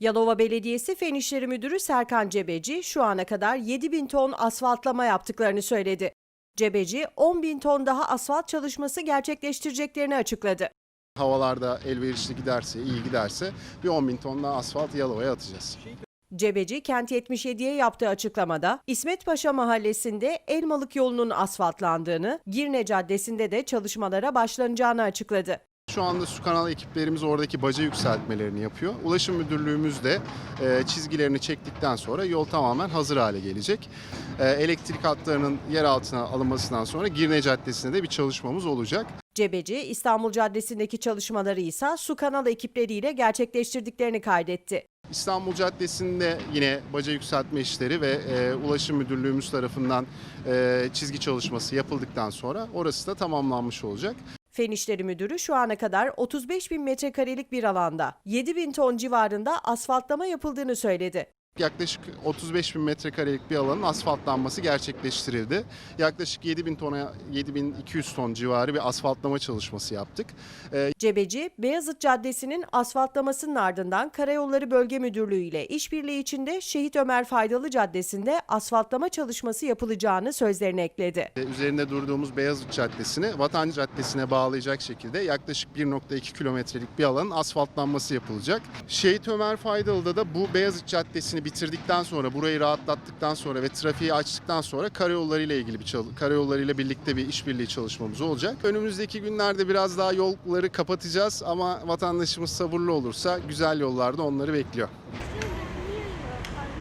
Yalova Belediyesi Fen İşleri Müdürü Serkan Cebeci şu ana kadar 7 bin ton asfaltlama yaptıklarını söyledi. Cebeci 10 bin ton daha asfalt çalışması gerçekleştireceklerini açıkladı. Havalarda elverişli giderse, iyi giderse bir 10 bin ton daha asfalt Yalova'ya atacağız. Cebeci Kent 77'ye yaptığı açıklamada İsmet Paşa Mahallesi'nde Elmalık yolunun asfaltlandığını, Girne Caddesi'nde de çalışmalara başlanacağını açıkladı. Şu anda su kanalı ekiplerimiz oradaki baca yükseltmelerini yapıyor. Ulaşım Müdürlüğümüz de e, çizgilerini çektikten sonra yol tamamen hazır hale gelecek. E, elektrik hatlarının yer altına alınmasından sonra Girne Caddesi'nde de bir çalışmamız olacak. Cebeci İstanbul Caddesi'ndeki çalışmaları ise su kanal ekipleriyle gerçekleştirdiklerini kaydetti. İstanbul Caddesi'nde yine baca yükseltme işleri ve e, Ulaşım Müdürlüğümüz tarafından e, çizgi çalışması yapıldıktan sonra orası da tamamlanmış olacak. Fen İşleri Müdürü şu ana kadar 35 bin metrekarelik bir alanda 7 bin ton civarında asfaltlama yapıldığını söyledi. Yaklaşık 35 bin metrekarelik bir alanın asfaltlanması gerçekleştirildi. Yaklaşık 7 bin tona, 7200 ton civarı bir asfaltlama çalışması yaptık. Cebeci, Beyazıt Caddesi'nin asfaltlamasının ardından Karayolları Bölge Müdürlüğü ile işbirliği içinde Şehit Ömer Faydalı Caddesi'nde asfaltlama çalışması yapılacağını sözlerine ekledi. E, Üzerinde durduğumuz Beyazıt Caddesi'ni Vatan Caddesi'ne bağlayacak şekilde yaklaşık 1.2 kilometrelik bir alanın asfaltlanması yapılacak. Şehit Ömer Faydalı'da da bu Beyazıt Caddesi'ni bitirdikten sonra, burayı rahatlattıktan sonra ve trafiği açtıktan sonra karayolları ile ilgili bir karayolları ile birlikte bir işbirliği çalışmamız olacak. Önümüzdeki günlerde biraz daha yolları kapatacağız ama vatandaşımız sabırlı olursa güzel yollarda onları bekliyor.